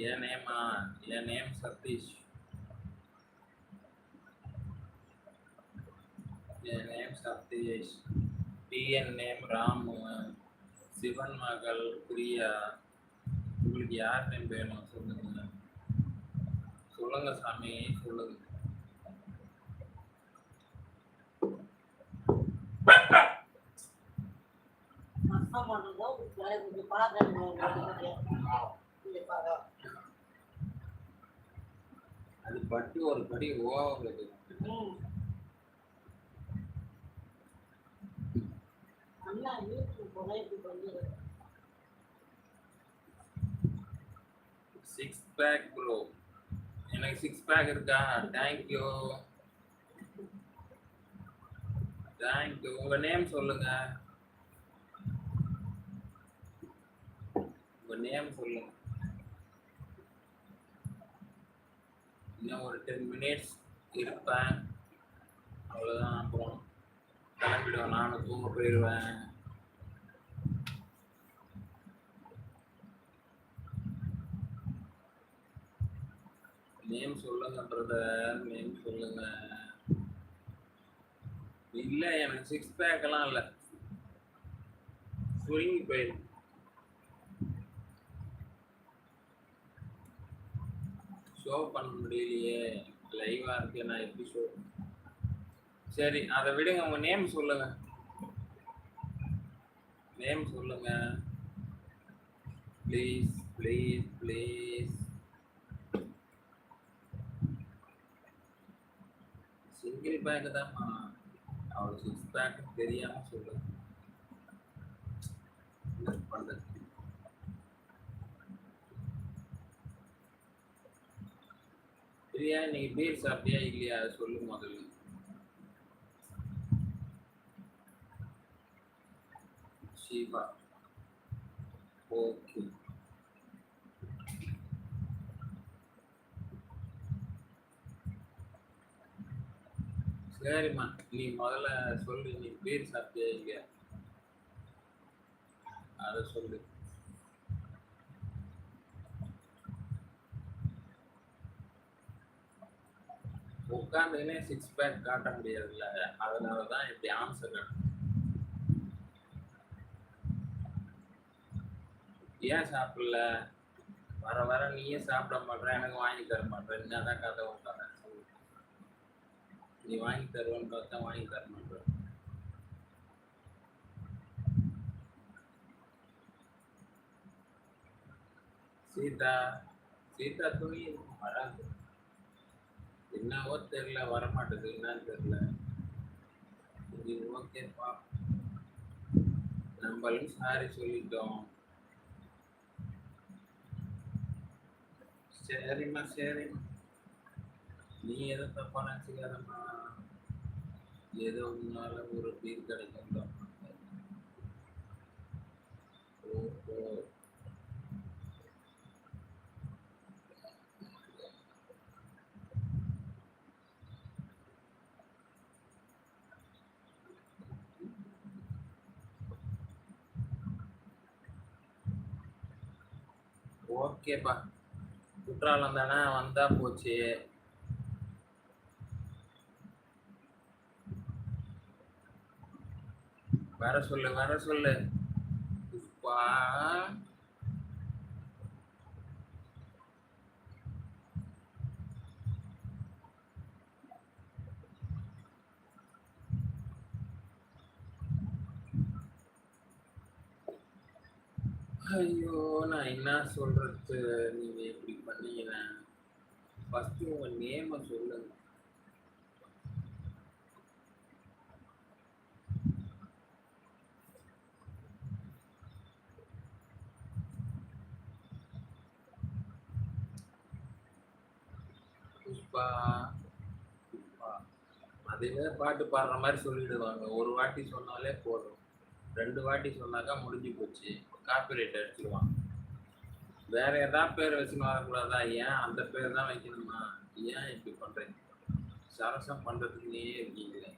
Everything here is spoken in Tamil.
என் நேமா என் நேம் சதீஷ் என் நேம் சதீஷ் டிஎன் நேம் ராமு சிவன் மகள் பிரியா உங்களுக்கு யார் நேம் வேணும் சொல்லுங்க. சொல்லுங்க சாமி சொல்லுங்க. அம்மா அது பட்டு ஒரு படி பண்ணுறது சிக்ஸ் பேக் ப்ரோ எனக்கு சிக்ஸ் பேக் இருக்கா? தேங்க்யூ தேங்க்யூ உங்க நேம் சொல்லுங்க. உங்க நேம் சொல்லுங்க. இன்னும் ஒரு டென் மினிட்ஸ் இருப்பேன். அவ்வளோதான் அப்புறம் கிளம்பிடுவேன் நானும் தூங்க போயிடுவேன். நேம் சொல்லுங்க பிரதர் நேம் சொல்லுங்க. இல்லை எனக்கு சிக்ஸ் பேக் எல்லாம் சுருங்கி போயிடும் ஷோ பண்ண முடியலையே. லைவா இருக்கு நான் எப்படி ஷோ சரி அதை விடுங்க உங்க நேம் சொல்லுங்க. நேம் சொல்லுங்க. Please please please single pack தான்மா. அவள் சிக்ஸ் பேக் தெரியாம சொல்லுங்க பண்ணுறது பண்றது இன்னைக்கு பீர் சாப்பிட்டியா இல்லையா? அதை சொல்லு முதல்ல. சிவா ஓகே. சரிம்மா நீ முதல்ல சொல்லு நீ பீர் சாப்பிட்டியா இல்லையா? அதை சொல்லு. உட்காந்துக்கினே சிக்ஸ் பேக் காட்ட முடியாதுல்ல. அதனால தான் இப்படி ஆன்சர் ஏன் சாப்பிடல? வர வர நீயே சாப்பிட மாட்டேற எனக்கு வாங்கி தர மாட்டேற என்னதான் கதை உட்கார நீ வாங்கி தருவேன்னு பார்த்தா வாங்கி தர மாட்டேற சீதா சீதா துணி வராது. என்னவோ தெரியல வரமாட்டேது என்னன்னு தெரியல. இது ஓகேப்பா நம்மளும் சாரி சொல்லிட்டோம். சரிம்மா சரிம்மா நீ எதுவும் தப்பா நினச்சிக்காதம்மா. ஏதோ உன்னால ஒரு பீர் கிடைக்கும் தான் ஓ ஓகேப்பா குற்றாலம் தானே வந்தா போச்சு. வர சொல்லு வர சொல்லு. ஐயோ நான் என்ன சொல்றது? நீங்க இப்படி பண்ணீங்கன்னா ஃபர்ஸ்ட் உங்க நேம சொல்லுங்க. புஷ்பா புஷ்பா. அதுவே பாட்டு பாடுற மாதிரி சொல்லிடுவாங்க. ஒரு வாட்டி சொன்னாலே போதும். ரெண்டு வாட்டி சொன்னாக்கா முடிஞ்சு போச்சு. காப்பிரைட் அடிச்சிருவான். வேற ஏதாவது பேர் வச்சுன்னு வரக்கூடாதா? ஏன் அந்த பேர் தான் வைக்கணுமா? ஏன் இப்படி பண்றீங்க? சரசம் பண்றதுக்குன்னே இருக்கீங்களே.